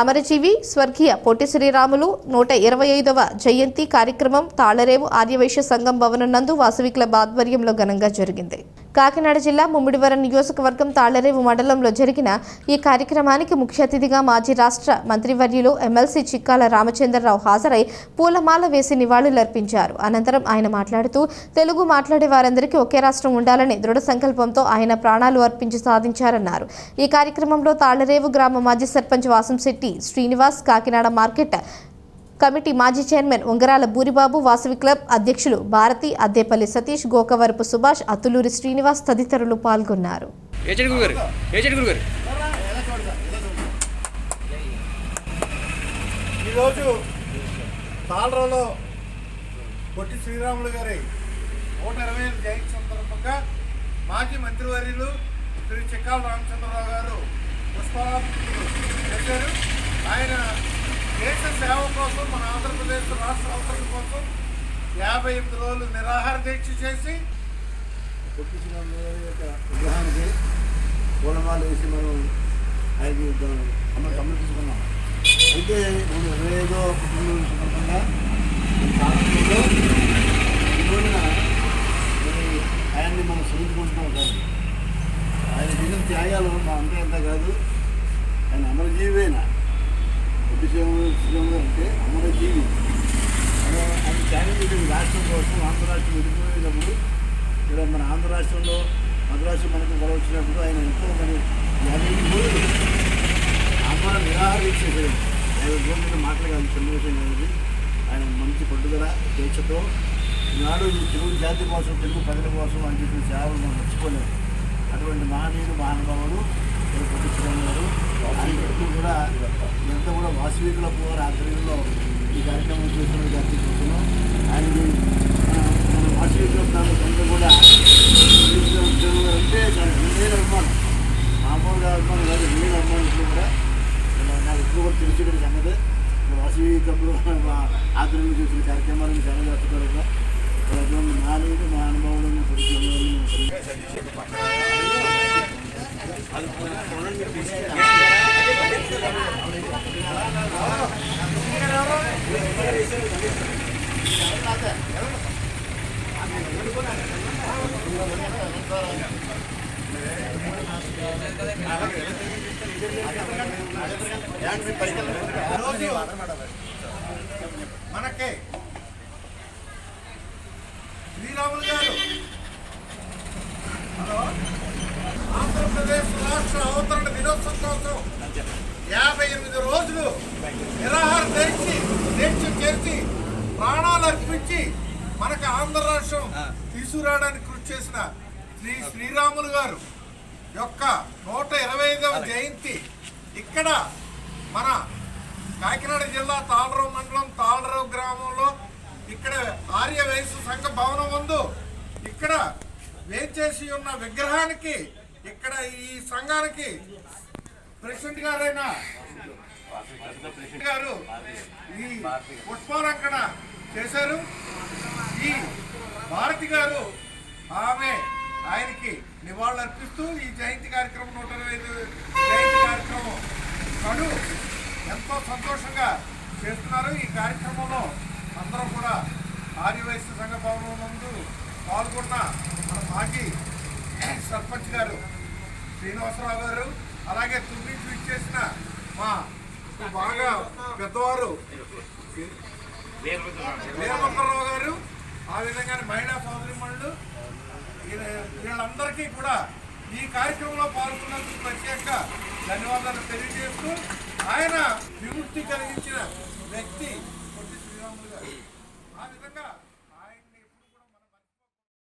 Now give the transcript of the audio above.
అమరజీవి స్వర్గీయ పొట్టి శ్రీరాములు నూట ఇరవై ఐదవ జయంతి కార్యక్రమం తాళరేవు ఆర్యవైశ్య సంఘం భవనం నందు వాసవి క్లబ్ ఆధ్వర్యంలో ఘనంగా జరిగింది. కాకినాడ జిల్లా ముమ్మిడివరం నియోజకవర్గం తాళరేవు మండలంలో జరిగిన ఈ కార్యక్రమానికి ముఖ్య అతిథిగా మాజీ రాష్ట్ర మంత్రివర్యులు ఎమ్మెల్సీ చిక్కాల రామచంద్రరావు హాజరై పూలమాల వేసి నివాళులర్పించారు. అనంతరం ఆయన మాట్లాడుతూ తెలుగు మాట్లాడే వారందరికీ ఒకే రాష్ట్రం ఉండాలని దృఢ సంకల్పంతో ఆయన ప్రాణాలు అర్పించి సాధించారన్నారు. ఈ కార్యక్రమంలో తాళరేవు గ్రామ మాజీ సర్పంచ్ వాసంశెట్టి శ్రీనివాస్ కాకినాడ మార్కెట్ కమిటీ మాజీ చైర్మన్ ఉంగరాల బూరిబాబు వాసవి క్లబ్ అధ్యక్షులు భారతి అద్దేపల్లి సతీష్ గోకవరపు సుభాష్ అతులూరి శ్రీనివాస్ తదితరులు పాల్గొన్నారు. ఈరోజు తాళరాలో పొట్టి శ్రీరాములు గారి నూట ఇరవై ఐదు జయంతి సందర్భంగా మాజీ మంత్రివర్యులు శ్రీ చిక్కాల రామచంద్రరావు గారు పుష్పాలు చేశారు. ఆయన దేశ సేవ కోసం మన ఆంధ్రప్రదేశ్ రాష్ట్ర అవసరం కోసం యాభై ఎనిమిది రోజులు నిరాహార దీక్ష చేసి పుట్టించిన విగ్రహానికి పూలమాలు వేసి మనం ఆయనకి అమలు సమర్పించుకున్నాం. అయితే ఇప్పుడు ఇరవై ఐదో ఆయన్ని మనం స్మరించుకుంటున్నాం కాదు. ఆయన దిగిన త్యాగాలు మా అంతా కాదు. ఆయన అమరజీవేన పొట్టి శ్రీరాములు శ్రీరాములు గారు అంటే అమరజీవి ఆయన ఆయన త్యాగం చేసిన రాష్ట్రం కోసం ఆంధ్ర రాష్ట్రం విడిపోయినప్పుడు ఇక్కడ మన ఆంధ్ర రాష్ట్రంలో మద్రాసు మనకు గొడవ వచ్చినప్పుడు ఆయన ఎంతో మరి యాభై ఎనిమిది రోజులు ఆంధ్ర నిరాహరించేసాడు ఆయన రోజులు మాట్లాడాలి సన్నివేశం ఆయన మంచి పట్టుదల దీక్షతో ఈనాడు తెలుగు జాతి కోసం తెలుగు ప్రజల కోసం అని చెప్పిన సేవలు మనం మర్చిపోలేము. అటువంటి మహనీయుడు మహానుభావుడు ప్రతిష్టం గారు. ఆయన కూడా ఎంత కూడా వాసవికుల వారి ఆధ్వర్యంలో ఈ కార్యక్రమం చేసిన జాతి కోసము ఆయనకి మన మన వాసవికుల ప్రాంతం కూడా అంటే నేను అభిమానం మామూలుగా అభిమానం కాదు నేను అభిమానులు కూడా ఇలా నాకు ఇప్పుడు కూడా తెలిసి ఇక్కడ సంగతి వాసవి కప్పుడు ఆధ్వర్యంలో చేసిన కార్యక్రమాలను చాలా చేస్తున్నారు కూడా నాలుగు మా అనుభవాలను పరిచయం ఈరోజు మనకి శ్రీరాములు గారు ఆంధ్రప్రదేశ్ రాష్ట్ర అవతరణ దినోత్సవం కోసం యాభై ఎనిమిది రోజులు నిరాహార దీక్ష దీక్ష చేసి ప్రాణాలు అర్పించి మనకు ఆంధ్ర రాష్ట్రం తీసుకురావడానికి కృషి చేసిన శ్రీ శ్రీరాములు గారు యొక్క నూట ఇరవై ఐదవ జయంతి ఇక్కడ మన కాకినాడ జిల్లా తాళరావు మండలం తాళరావు గ్రామంలో ఇక్కడ ఆర్య వయసు సంఘ భవనం ముందు ఇక్కడ వేచేసి ఉన్న విగ్రహానికి ఇక్కడ ఈ సంఘానికి ప్రెసిడెంట్ గారైన గారు ఈ పుష్పాలంకణ చేశారు. ఈ భారతి గారు ఆమె ఆయనకి నివాళులర్పిస్తూ ఈ జయంతి కార్యక్రమం నూట ఇరవై ఐదు జయంతి కార్యక్రమం కడు ఎంతో సంతోషంగా చేస్తున్నారు. ఈ కార్యక్రమంలో అందరూ కూడా ఆర్యవైశ్య సంఘ భవనం ముందు పాల్గొన్న మన మాజీ సర్పంచ్ గారు శ్రీనివాసరావు గారు అలాగే తుమ్మి ట్వీట్ చేసిన మా బాగా పెద్దవారు వీరభద్రరావు గారు ఆ విధంగానే మహిళా సోదరిమణులు వీళ్ళ- వీళ్ళందరికీ కూడా ఈ కార్యక్రమంలో పాల్గొన్నందుకు ప్రత్యేకంగా ధన్యవాదాలు తెలియజేస్తూ ఆయన విముక్తి కలిగించిన వ్యక్తి పొట్టి శ్రీరాములు గారు. ఆ విధంగా